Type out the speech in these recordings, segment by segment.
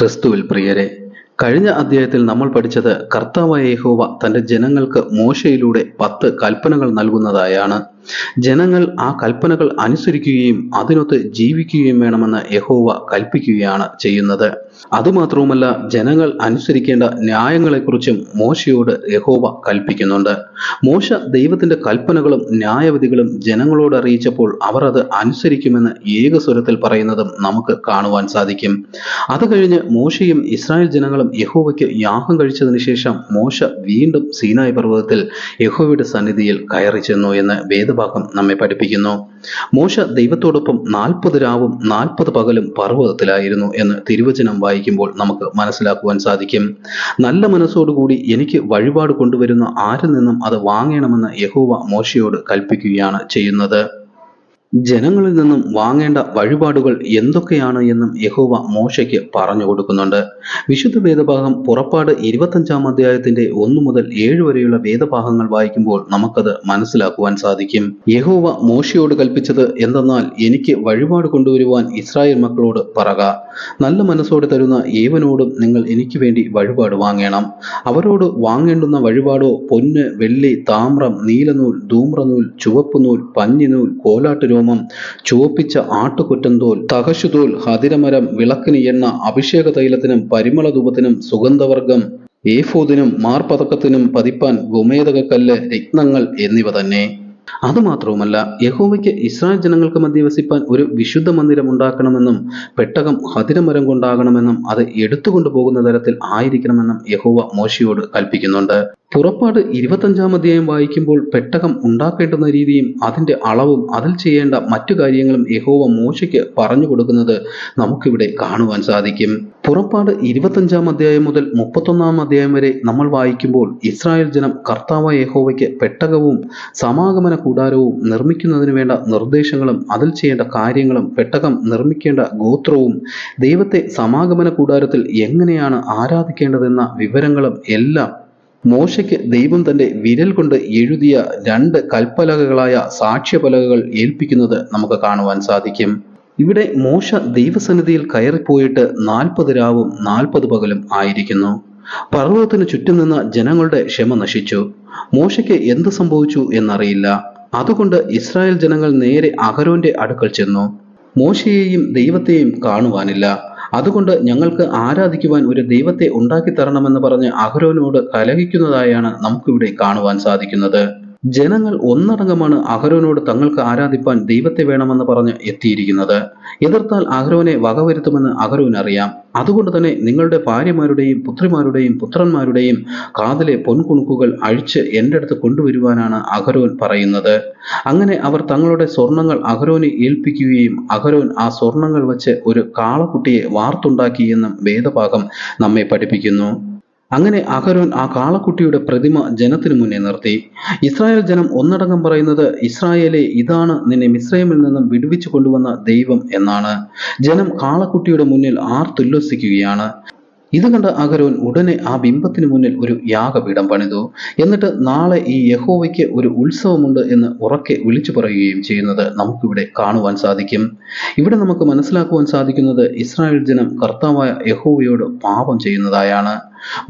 ക്രിസ്തുവിൽ പ്രിയരെ കഴിഞ്ഞ അധ്യായത്തിൽ നമ്മൾ പഠിച്ചത് കർത്താവായ യഹോവ തന്റെ ജനങ്ങൾക്ക് മോശയിലൂടെ പത്ത് കൽപ്പനകൾ നൽകുന്നതായാണ്. ജനങ്ങൾ ആ കൽപ്പനകൾ അനുസരിക്കുകയും അതിനൊത്ത് ജീവിക്കുകയും വേണമെന്ന് യഹോവ കൽപ്പിക്കുകയാണ് ചെയ്യുന്നത്. അതുമാത്രവുമല്ല ജനങ്ങൾ അനുസരിക്കേണ്ട ന്യായങ്ങളെക്കുറിച്ചും മോശയോട് യഹോവ കൽപ്പിക്കുന്നുണ്ട്. മോശ ദൈവത്തിന്റെ കൽപ്പനകളും ന്യായവിധികളും ജനങ്ങളോട് അറിയിച്ചപ്പോൾ അവർ അത് അനുസരിക്കുമെന്ന് ഏകസ്വരത്തിൽ പറയുന്നതും നമുക്ക് കാണുവാൻ സാധിക്കും. അത് കഴിഞ്ഞ് മോശയും ഇസ്രായേൽ ജനങ്ങളും യഹോവയ്ക്ക് യാഗം കഴിച്ചതിന് ശേഷം മോശ വീണ്ടും സീനായ് പർവതത്തിൽ യഹോവയുടെ സന്നിധിയിൽ കയറി ചെന്നു എന്ന് വേദഭാഗം നമ്മെ പഠിപ്പിക്കുന്നു. മോശ ദൈവത്തോടൊപ്പം നാൽപ്പത് രാവും നാൽപ്പത് പകലും പർവതത്തിലായിരുന്നു എന്ന് തിരുവചനം വായിക്കുമ്പോൾ നമുക്ക് മനസ്സിലാക്കുവാൻ സാധിക്കും. നല്ല മനസ്സോടുകൂടി എനിക്ക് വഴിപാട് കൊണ്ടുവരുന്ന ആരിൽ നിന്നും അത് വാങ്ങണമെന്ന് യഹോവ മോശയോട് കൽപ്പിക്കുകയാണ് ചെയ്യുന്നത്. ജനങ്ങളിൽ നിന്നും വാങ്ങേണ്ട വഴിപാടുകൾ എന്തൊക്കെയാണ് എന്നും യഹോവ മോശയ്ക്ക് പറഞ്ഞു കൊടുക്കുന്നുണ്ട്. വിശുദ്ധ വേദഭാഗം പുറപ്പാട് ഇരുപത്തഞ്ചാം അധ്യായത്തിന്റെ ഒന്നു മുതൽ ഏഴ് വരെയുള്ള വേദഭാഗങ്ങൾ വായിക്കുമ്പോൾ നമുക്കത് മനസ്സിലാക്കുവാൻ സാധിക്കും. യഹോവ മോശയോട് കൽപ്പിച്ചത് എന്തെന്നാൽ എനിക്ക് വഴിപാട് കൊണ്ടുവരുവാൻ ഇസ്രായേൽ മക്കളോട് പറക. നല്ല മനസ്സോടെ തരുന്ന ഏവനോടും നിങ്ങൾ എനിക്ക് വേണ്ടി വഴിപാട് വാങ്ങണം. അവരോട് വാങ്ങേണ്ടുന്ന വഴിപാടോ പൊന്ന് വെള്ളി താമ്രം നീലനൂൽ ധൂമ്രനൂൽ ചുവപ്പുനൂൽ പഞ്ഞിനൂൽ കോലാട്ടുരോമം ചുവപ്പിച്ച ആട്ടുകൊറ്റന്തോൽ തകശുതോൽ ഹതിരമരം വിളക്കിന് എണ്ണ അഭിഷേക തൈലത്തിനും പരിമള ധൂപത്തിനും സുഗന്ധവർഗം ഏഫോദിനും മാർപതക്കത്തിനും പതിപ്പാൻ ഗുമേതകക്കല്ല് രത്നങ്ങൾ എന്നിവ തന്നെ. അതുമാത്രവുമല്ല യഹോവയ്ക്ക് ഇസ്രായേൽ ജനങ്ങൾക്ക് മധ്യ വസിപ്പാൻ ഒരു വിശുദ്ധ മന്ദിരം ഉണ്ടാക്കണമെന്നും പെട്ടകം ഹതിരമരം കൊണ്ടാകണമെന്നും അത് എടുത്തുകൊണ്ടു പോകുന്ന തരത്തിൽ ആയിരിക്കണമെന്നും യഹോവ മോശയോട് കൽപ്പിക്കുന്നുണ്ട്. പുറപ്പാട് ഇരുപത്തഞ്ചാം അധ്യായം വായിക്കുമ്പോൾ പെട്ടകം ഉണ്ടാക്കേണ്ടുന്ന രീതിയും അതിന്റെ അളവും അതിൽ ചെയ്യേണ്ട മറ്റു കാര്യങ്ങളും യഹോവ മോശയ്ക്ക് പറഞ്ഞു കൊടുക്കുന്നത് നമുക്കിവിടെ കാണുവാൻ സാധിക്കും. പുറപ്പാട് ഇരുപത്തഞ്ചാം അധ്യായം മുതൽ മുപ്പത്തൊന്നാം അധ്യായം വരെ നമ്മൾ വായിക്കുമ്പോൾ ഇസ്രായേൽ ജനം കർത്താവ യഹോവയ്ക്ക് പെട്ടകവും സമാഗമന കൂടാരവും നിർമ്മിക്കുന്നതിന് വേണ്ട നിർദ്ദേശങ്ങളും അതിൽ ചെയ്യേണ്ട കാര്യങ്ങളും പെട്ടകം നിർമ്മിക്കേണ്ട ഗോത്രവും ദൈവത്തെ സമാഗമന കൂടാരത്തിൽ എങ്ങനെയാണ് ആരാധിക്കേണ്ടതെന്ന വിവരങ്ങളും എല്ലാം മോശയ്ക്ക് ദൈവം തന്റെ വിരൽ കൊണ്ട് എഴുതിയ രണ്ട് കൽപ്പലകകളായ സാക്ഷ്യപലകകൾ ഏൽപ്പിക്കുന്നത് നമുക്ക് കാണുവാൻ സാധിക്കും. ഇവിടെ മോശ ദൈവസന്നിധിയിൽ കയറിപ്പോയിട്ട് നാൽപ്പത് രാവും നാൽപ്പത് പകലും ആയിരിക്കുന്നു. പർവതത്തിന് ചുറ്റും നിന്ന ജനങ്ങളുടെ ക്ഷമ നശിച്ചു. മോശയ്ക്ക് എന്ത് സംഭവിച്ചു എന്നറിയില്ല. അതുകൊണ്ട് ഇസ്രായേൽ ജനങ്ങൾ നേരെ അഹരോന്റെ അടുക്കൽ ചെന്നു. മോശയെയും ദൈവത്തെയും കാണുവാനില്ല. അതുകൊണ്ട് ഞങ്ങൾക്ക് ആരാധിക്കുവാൻ ഒരു ദൈവത്തെ ഉണ്ടാക്കി തരണമെന്ന് പറഞ്ഞ് അഹരോനോട് കലഹിക്കുന്നതായാണ് നമുക്കിവിടെ കാണുവാൻ സാധിക്കുന്നത്. ജനങ്ങൾ ഒന്നടങ്കമാണ് അഹരോനോട് തങ്ങൾക്ക് ആരാധിപ്പാൻ ദൈവത്തെ വേണമെന്ന് പറഞ്ഞ് എത്തിയിരിക്കുന്നത്. എതിർത്താൽ അഹരോനെ വകവരുത്തുമെന്ന് അഹരോൻ അറിയാം അതുകൊണ്ട് തന്നെ നിങ്ങളുടെ ഭാര്യമാരുടെയും പുത്രിമാരുടെയും പുത്രന്മാരുടെയും കാതിലെ പൊൻകുണുക്കുകൾ അഴിച്ച് എന്റെ അടുത്ത് കൊണ്ടുവരുവാനാണ് അഹരോൻ പറയുന്നത്. അങ്ങനെ അവർ തങ്ങളുടെ സ്വർണങ്ങൾ അഹരോനെ ഏൽപ്പിക്കുകയും അഹരോൻ ആ സ്വർണങ്ങൾ വച്ച് ഒരു കാളക്കുട്ടിയെ വാർത്തുണ്ടാക്കിയെന്നും വേദഭാഗം നമ്മെ പഠിപ്പിക്കുന്നു. അങ്ങനെ അഹരോൻ ആ കാളക്കുട്ടിയുടെ പ്രതിമ ജനത്തിനു മുന്നേ നിർത്തി. ഇസ്രായേൽ ജനം ഒന്നടങ്കം പറയുന്നത് ഇസ്രായേലെ ഇതാണ് നിന്നെ മിസ്രൈമിൽ നിന്നും വിടുവിച്ചു കൊണ്ടുവന്ന ദൈവം എന്നാണ്. ജനം കാളക്കുട്ടിയുടെ മുന്നിൽ ആർത്തുല്ലസിക്കുകയാണ്. ഇത് കണ്ട അഗരോൻ ഉടനെ ആ ബിംബത്തിന് മുന്നിൽ ഒരു യാഗപീഠം പണിതു. എന്നിട്ട് നാളെ ഈ യഹോവയ്ക്ക് ഒരു ഉത്സവമുണ്ട് എന്ന് ഉറക്കെ വിളിച്ചു പറയുകയും ചെയ്യുന്നത് നമുക്കിവിടെ കാണുവാൻ സാധിക്കും. ഇവിടെ നമുക്ക് മനസ്സിലാക്കുവാൻ സാധിക്കുന്നത് ഇസ്രായേൽ ജനം കർത്താവായ യഹോവയോട് പാപം ചെയ്യുന്നതായാണ്.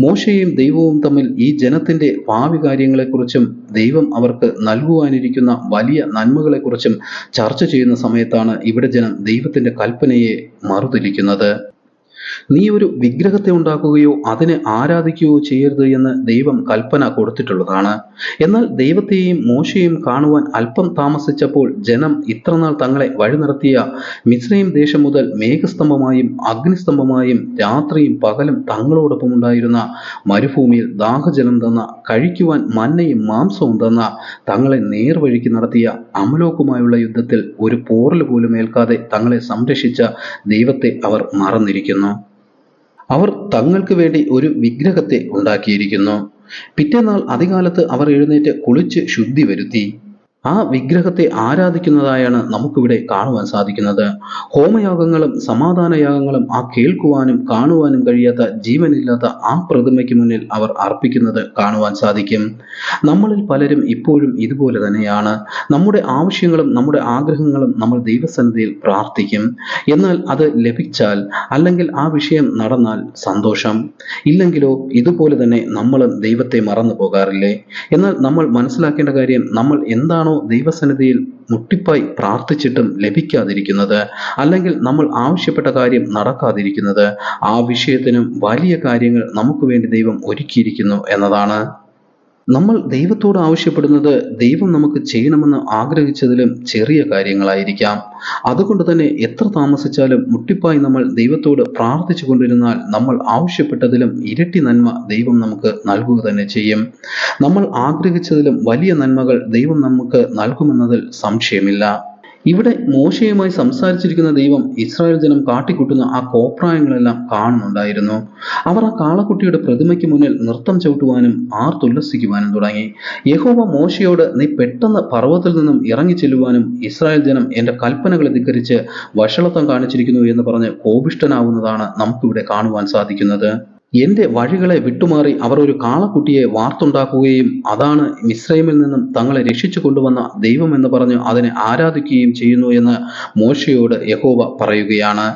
മോശയും ദൈവവും തമ്മിൽ ഈ ജനത്തിന്റെ ഭാവി കാര്യങ്ങളെക്കുറിച്ചും ദൈവം അവർക്ക് നൽകുവാനിരിക്കുന്ന വലിയ നന്മകളെക്കുറിച്ചും ചർച്ച ചെയ്യുന്ന സമയത്താണ് ഇവിടെ ജനം ദൈവത്തിന്റെ കൽപ്പനയെ മറുതിരിക്കുന്നത്. നീ ഒരു വിഗ്രഹത്തെ ഉണ്ടാക്കുകയോ അതിനെ ആരാധിക്കുകയോ ചെയ്യരുത് എന്ന് ദൈവം കൽപ്പന കൊടുത്തിട്ടുള്ളതാണ്. എന്നാൽ ദൈവത്തെയും മോശയും കാണുവാൻ അല്പം താമസിച്ചപ്പോൾ ജനം ഇത്രനാൾ തങ്ങളെ വഴി നടത്തിയ മിശ്രയും ദേശം മുതൽ മേഘസ്തംഭമായും അഗ്നിസ്തംഭമായും രാത്രിയും പകലും തങ്ങളോടൊപ്പം ഉണ്ടായിരുന്ന മരുഭൂമിയിൽ ദാഹജലം തന്ന കഴിക്കുവാൻ മന്നയും മാംസവും തന്ന തങ്ങളെ നേർവഴിക്ക് നടത്തിയ അമലോക്കുമായുള്ള യുദ്ധത്തിൽ ഒരു പോറൽ പോലും ഏൽക്കാതെ തങ്ങളെ സംരക്ഷിച്ച ദൈവത്തെ അവർ മറന്നിരിക്കുന്നു. അവർ തങ്ങൾക്ക് വേണ്ടി ഒരു വിഗ്രഹത്തെ ഉണ്ടാക്കിയിരിക്കുന്നു. പിറ്റേന്നാൾ അതികാലത്ത് അവർ എഴുന്നേറ്റ് കുളിച്ച് ശുദ്ധി വരുത്തി. ആ വിഗ്രഹത്തെ ആരാധിക്കുന്നതായാണ് നമുക്കിവിടെ കാണുവാൻ സാധിക്കുന്നത്. ഹോമയാഗങ്ങളും സമാധാനയാഗങ്ങളും ആ കേൾക്കുവാനും കാണുവാനും കഴിയാത്ത ജീവനില്ലാത്ത ആ പ്രതിമയ്ക്ക് മുന്നിൽ അവർ അർപ്പിക്കുന്നത് കാണുവാൻ സാധിക്കും. നമ്മളിൽ പലരും ഇപ്പോഴും ഇതുപോലെ തന്നെയാണ്. നമ്മുടെ ആവശ്യങ്ങളും നമ്മുടെ ആഗ്രഹങ്ങളും നമ്മൾ ദൈവസന്നിധിയിൽ പ്രാർത്ഥിക്കും. എന്നാൽ അത് ലഭിച്ചാൽ അല്ലെങ്കിൽ ആ വിഷയം നടന്നാൽ സന്തോഷം. ഇല്ലെങ്കിലോ ഇതുപോലെ തന്നെ നമ്മളും ദൈവത്തെ മറന്നു പോകാറില്ലേ? എന്നാൽ നമ്മൾ മനസ്സിലാക്കേണ്ട കാര്യം നമ്മൾ എന്താണോ ദൈവസന്നിധിയിൽ മുട്ടിപ്പായി പ്രാർത്ഥിച്ചിട്ടും ലഭിക്കാതിരിക്കുന്നത് അല്ലെങ്കിൽ നമ്മൾ ആവശ്യപ്പെട്ട കാര്യം നടക്കാതിരിക്കുന്നത് ആ വിഷയത്തിനും വലിയ കാര്യങ്ങൾ നമുക്ക് വേണ്ടി ദൈവം ഒരുക്കിയിരിക്കുന്നു എന്നതാണ്. നമ്മൾ ദൈവത്തോട് ആവശ്യപ്പെടുന്നത് ദൈവം നമുക്ക് ചെയ്യണമെന്ന് ആഗ്രഹിച്ചതിലും ചെറിയ കാര്യങ്ങളായിരിക്കാം. അതുകൊണ്ട് തന്നെ എത്ര താമസിച്ചാലും മുട്ടിപ്പായി നമ്മൾ ദൈവത്തോട് പ്രാർത്ഥിച്ചു കൊണ്ടിരുന്നാൽ നമ്മൾ ആവശ്യപ്പെട്ടതിലും ഇരട്ടി നന്മ ദൈവം നമുക്ക് നൽകുക തന്നെ ചെയ്യും. നമ്മൾ ആഗ്രഹിച്ചതിലും വലിയ നന്മകൾ ദൈവം നമുക്ക് നൽകുമെന്നതിൽ സംശയമില്ല. ഇവിടെ മോശയുമായി സംസാരിച്ചിരിക്കുന്ന ദൈവം ഇസ്രായേൽ ജനം കാട്ടിക്കൂട്ടുന്ന ആ കോപ്രായങ്ങളെല്ലാം കാണുന്നുണ്ടായിരുന്നു. അവർ ആ കാളക്കുട്ടിയുടെ പ്രതിമയ്ക്ക് മുന്നിൽ നൃത്തം ചവിട്ടുവാനും ആർത്തുല്ലസിക്കുവാനും തുടങ്ങി. യഹോവ മോശയോട് നീ പെട്ടെന്ന് പർവതത്തിൽ നിന്നും ഇറങ്ങി ചെല്ലുവാനും ഇസ്രായേൽ ജനം എന്റെ കൽപ്പനകളെ ധിക്കരിച്ച് വഷളത്വം കാണിച്ചിരിക്കുന്നു എന്ന് പറഞ്ഞ് കോപിഷ്ടനാവുന്നതാണ് നമുക്കിവിടെ കാണുവാൻ സാധിക്കുന്നത്. എന്റെ വഴികളെ വിട്ടുമാറി അവർ ഒരു കാളക്കുട്ടിയെ വാർത്തുണ്ടാക്കുകയും അതാണ് മിശ്രൈമിൽ നിന്നും തങ്ങളെ രക്ഷിച്ചു കൊണ്ടുവന്ന ദൈവം എന്ന് പറഞ്ഞ് അതിനെ ആരാധിക്കുകയും ചെയ്യുന്നു എന്ന് മോശയോട് യഹോവ പറയുകയാണ്.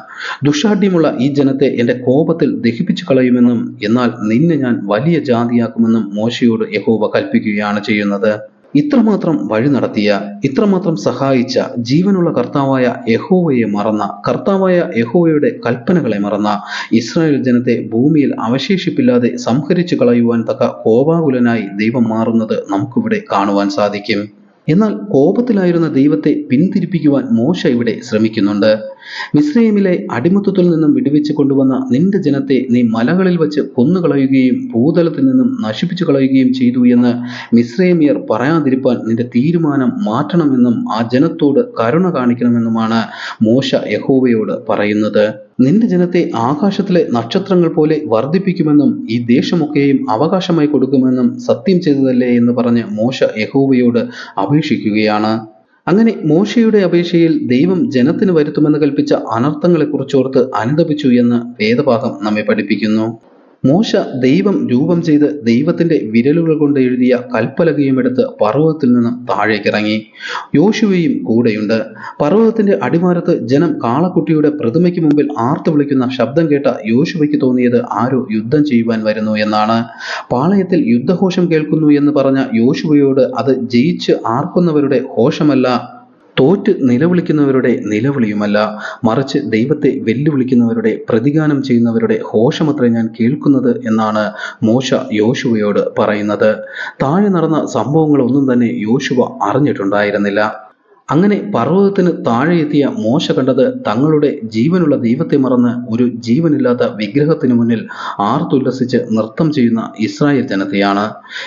ദുഷാഢ്യമുള്ള ഈ ജനത്തെ എന്റെ കോപത്തിൽ ദഹിപ്പിച്ചു കളയുമെന്നും എന്നാൽ നിന്നെ ഞാൻ വലിയ ജാതിയാക്കുമെന്നും മോശയോട് യഹോവ കൽപ്പിക്കുകയാണ് ചെയ്യുന്നത്. ഇത്രമാത്രം വഴി നടത്തിയ ഇത്രമാത്രം സഹായിച്ച ജീവനുള്ള കർത്താവായ യഹോവയെ മറന്ന കർത്താവായ യഹോവയുടെ കൽപ്പനകളെ മറന്ന ഇസ്രായേൽ ജനത്തെ ഭൂമിയിൽ അവശേഷിപ്പില്ലാതെ സംഹരിച്ചു കളയുവാൻ തക്ക കോപാകുലനായി ദൈവം മാറുന്നത് നമുക്കിവിടെ കാണുവാൻ സാധിക്കും. എന്നാൽ കോപത്തിലായിരുന്ന ദൈവത്തെ പിന്തിരിപ്പിക്കുവാൻ മോശ ഇവിടെ ശ്രമിക്കുന്നുണ്ട്. മിസ്രൈമിലെ അടിമത്തത്തിൽ നിന്നും വിടുവിച്ച് കൊണ്ടുവന്ന നിന്റെ ജനത്തെ നീ മലകളിൽ വെച്ച് കൊന്നുകളയുകയും ഭൂതലത്തിൽ നിന്നും നശിപ്പിച്ചു കളയുകയും ചെയ്തു എന്ന് മിസ്രൈമിയർ പറയാതിരിപ്പാൻ നിന്റെ തീരുമാനം മാറ്റണമെന്നും ആ ജനത്തോട് കരുണ കാണിക്കണമെന്നുമാണ് മോശ യഹോവയോട് പറയുന്നത്. നിന്റെ ജനത്തെ ആകാശത്തിലെ നക്ഷത്രങ്ങൾ പോലെ വർദ്ധിപ്പിക്കുമെന്നും ഈ ദേശമൊക്കെയും അവകാശമായി കൊടുക്കുമെന്നും സത്യം ചെയ്തതല്ലേ എന്ന് പറഞ്ഞ് മോശ യഹോവയോട് അപേക്ഷിക്കുകയാണ്. അങ്ങനെ മോശയുടെ അപേക്ഷയിൽ ദൈവം ജനത്തിന് വരുത്തുമെന്ന് കൽപ്പിച്ച അനർത്ഥങ്ങളെക്കുറിച്ചോർത്ത് അനുദപിച്ചു എന്ന് വേദഭാഗം നമ്മെ പഠിപ്പിക്കുന്നു. മോശ ദൈവം രൂപം ചെയ്ത് ദൈവത്തിന്റെ വിരലുകൾ കൊണ്ട് എഴുതിയ കൽപ്പലകയും എടുത്ത് പർവതത്തിൽ നിന്നും താഴേക്കിറങ്ങി യോശുവയും കൂടെയുണ്ട്. പർവതത്തിന്റെ അടിവാരത്ത് ജനം കാളക്കുട്ടിയുടെ പ്രതിമയ്ക്ക് മുമ്പിൽ ആർത്തു വിളിക്കുന്ന ശബ്ദം കേട്ട യോശുവയ്ക്ക് തോന്നിയത് ആരോ യുദ്ധം ചെയ്യുവാൻ വരുന്നു എന്നാണ്. പാളയത്തിൽ യുദ്ധഘോഷം കേൾക്കുന്നു എന്ന് പറഞ്ഞ യോശുവയോട് അത് ജയിച്ച് ആർക്കുന്നവരുടെ ഘോഷമല്ല. തോറ്റ് നിലവിളിക്കുന്നവരുടെ നിലവിളിയുമല്ല. മറിച്ച് ദൈവത്തെ വെല്ലുവിളിക്കുന്നവരുടെ പ്രതിഗാനം ചെയ്യുന്നവരുടെ ഘോഷമത്രേ ഞാൻ കേൾക്കുന്നത് എന്നാണ് മോശ യോശുവയോട് പറയുന്നത്. താഴെ നടന്ന സംഭവങ്ങളൊന്നും തന്നെ യോശുവ അറിഞ്ഞിട്ടുണ്ടായിരുന്നില്ല. അങ്ങനെ പർവതത്തിന് താഴെ എത്തിയ മോശ കണ്ടത് തങ്ങളുടെ ജീവനുള്ള ദൈവത്തെ മറന്ന് ഒരു ജീവനില്ലാത്ത വിഗ്രഹത്തിന് മുന്നിൽ ആർത്തുല്ലസിച്ച് നൃത്തം ചെയ്യുന്ന ഇസ്രായേൽ ജനതയാണ്.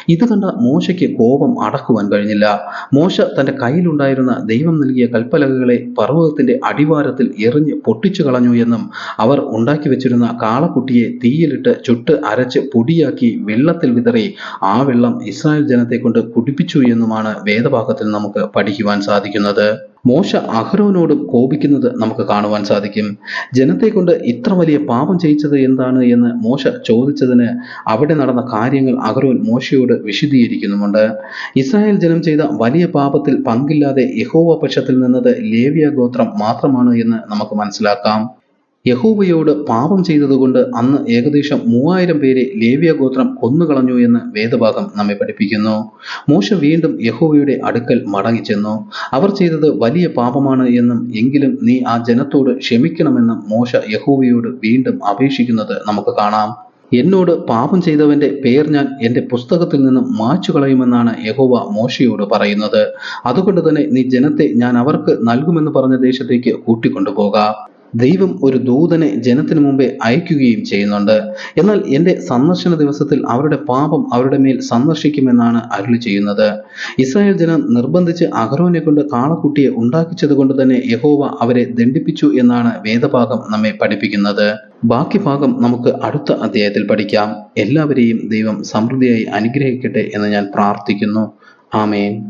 ഇത് കണ്ട മോശയ്ക്ക് കോപം അടക്കുവാൻ കഴിഞ്ഞില്ല. മോശ തന്റെ കയ്യിലുണ്ടായിരുന്ന ദൈവം നൽകിയ കൽപ്പലകകളെ പർവതത്തിന്റെ അടിവാരത്തിൽ എറിഞ്ഞ് പൊട്ടിച്ചു കളഞ്ഞു എന്നും അവർ ഉണ്ടാക്കി വെച്ചിരുന്ന കാളക്കുട്ടിയെ തീയിലിട്ട് ചുട്ട് അരച്ച് പൊടിയാക്കി വെള്ളത്തിൽ വിതറി ആ വെള്ളം ഇസ്രായേൽ ജനത്തെ കൊണ്ട് കുടിപ്പിച്ചു എന്നുമാണ് വേദഭാഗത്തിൽ നമുക്ക് പഠിക്കുവാൻ സാധിക്കുന്നത്. മോശ അഹരോനോട് കോപിക്കുന്നത് നമുക്ക് കാണുവാൻ സാധിക്കും. ജനത്തെ കൊണ്ട് ഇത്ര വലിയ പാപം ചെയ്യിച്ചത് എന്താണ് എന്ന് മോശ ചോദിച്ചതിന് അവിടെ നടന്ന കാര്യങ്ങൾ അഹരോൻ മോശയോട് വിശദീകരിക്കുന്നുമുണ്ട്. ഇസ്രായേൽ ജനം ചെയ്ത വലിയ പാപത്തിൽ പങ്കില്ലാതെ യഹോവ പക്ഷത്തിൽ നിന്നത് ലേവ്യ ഗോത്രം മാത്രമാണ് എന്ന് നമുക്ക് മനസ്സിലാക്കാം. യഹോവയോട് പാപം ചെയ്തതുകൊണ്ട് അന്ന് ഏകദേശം മൂവായിരം പേരെ ലേവ്യ ഗോത്രം കൊന്നുകളഞ്ഞു എന്ന് വേദഭാഗം നമ്മെ പഠിപ്പിക്കുന്നു. മോശ വീണ്ടും യഹോവയുടെ അടുക്കൽ മടങ്ങിച്ചെന്നു. അവർ ചെയ്തത് വലിയ പാപമാണ് എന്നും എങ്കിലും നീ ആ ജനത്തോട് ക്ഷമിക്കണമെന്നും മോശ യഹോവയോട് വീണ്ടും അപേക്ഷിക്കുന്നത് നമുക്ക് കാണാം. എന്നോട് പാപം ചെയ്തവന്റെ പേർ ഞാൻ എന്റെ പുസ്തകത്തിൽ നിന്നും മാച്ചു കളയുമെന്നാണ് യഹോവ മോശയോട് പറയുന്നത്. അതുകൊണ്ട് തന്നെ നീ ജനത്തെ ഞാൻ അവർക്ക് നൽകുമെന്ന് പറഞ്ഞ ദേശത്തേക്ക് കൂട്ടിക്കൊണ്ടുപോക. ദൈവം ഒരു ദൂതനെ ജനത്തിനു മുമ്പേ അയക്കുകയും ചെയ്യുന്നുണ്ട്. എന്നാൽ എന്റെ സന്ദർശന ദിവസത്തിൽ അവരുടെ പാപം അവരുടെ മേൽ സന്ദർശിക്കുമെന്നാണ് അരുളി ചെയ്യുന്നത്. ഇസ്രായേൽ ജനം നിർബന്ധിച്ച് അഹ്റോനെ കൊണ്ട് കാളക്കുട്ടിയെ ഉണ്ടാക്കിച്ചത് കൊണ്ട് തന്നെ യഹോവ അവരെ ദണ്ഡിപ്പിച്ചു എന്നാണ് വേദഭാഗം നമ്മെ പഠിപ്പിക്കുന്നത്. ബാക്കി ഭാഗം നമുക്ക് അടുത്ത അധ്യായത്തിൽ പഠിക്കാം. എല്ലാവരെയും ദൈവം സമൃദ്ധിയായി അനുഗ്രഹിക്കട്ടെ എന്ന് ഞാൻ പ്രാർത്ഥിക്കുന്നു. ആമേൻ.